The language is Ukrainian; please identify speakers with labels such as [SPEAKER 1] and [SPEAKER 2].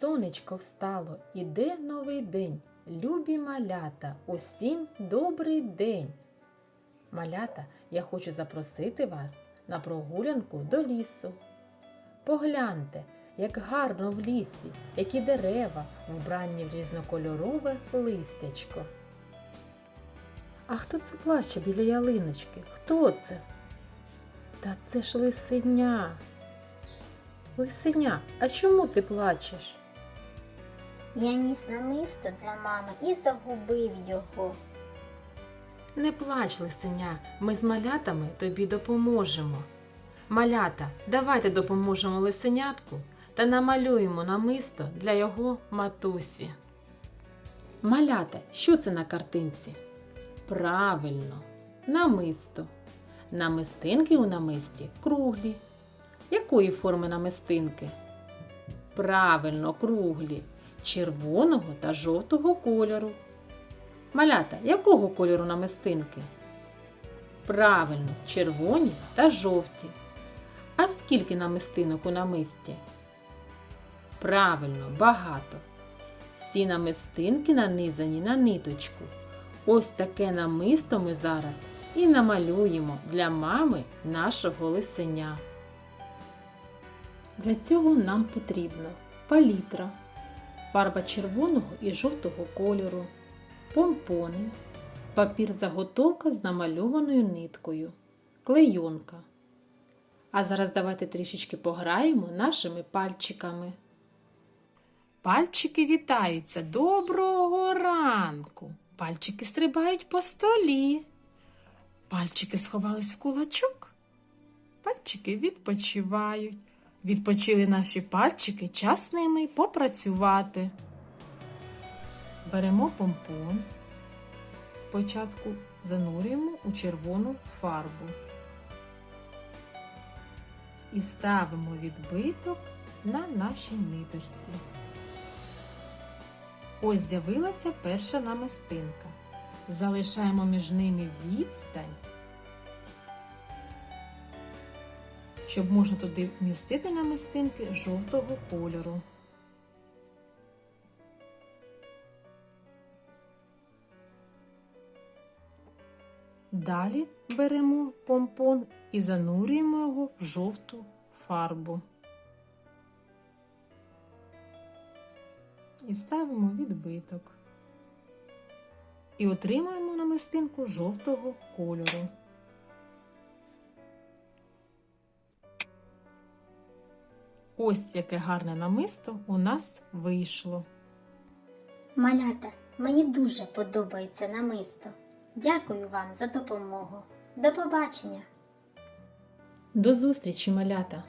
[SPEAKER 1] Сонечко встало, іде новий день. Любі малята, усім добрий день. Малята, я хочу запросити вас на прогулянку до лісу. Погляньте, як гарно в лісі, які дерева вбрані в різнокольорове листячко. А хто це плаче біля ялиночки? Хто це? Та це ж лисеня. Лисеня, а чому ти плачеш?
[SPEAKER 2] Я ніс намисто для мами і загубив його.
[SPEAKER 1] Не плач, лисеня, ми з малятами тобі допоможемо. Малята, давайте допоможемо лисенятку та намалюємо намисто для його матусі. Малята, що це на картинці? Правильно, намисто. Намистинки у намисті круглі. Якої форми намистинки? Правильно, круглі, червоного та жовтого кольору. Малята, якого кольору намистинки? Правильно, червоні та жовті. А скільки намистинок у намисті? Правильно, багато. Всі намистинки нанизані на ниточку. Ось таке намисто ми зараз і намалюємо для мами нашого лисеня. Для цього нам потрібна палітра, фарба червоного і жовтого кольору, помпони, папір заготовка з намальованою ниткою, клейонка. А зараз давайте трішечки пограємо нашими пальчиками. Пальчики вітаються. Доброго ранку. Пальчики стрибають по столі. Пальчики сховались в кулачок. Пальчики відпочивають. Відпочили наші пальчики, час ними попрацювати. Беремо помпон. Спочатку занурюємо у червону фарбу. І ставимо відбиток на нашій ниточці. Ось з'явилася перша намистинка. Залишаємо між ними відстань, щоб можна туди вмістити намистинки жовтого кольору. Далі беремо помпон і занурюємо його в жовту фарбу. І ставимо відбиток. І отримуємо намистинку жовтого кольору. Ось яке гарне намисто у нас вийшло.
[SPEAKER 2] Малята, мені дуже подобається намисто. Дякую вам за допомогу. До побачення!
[SPEAKER 1] До зустрічі, малята!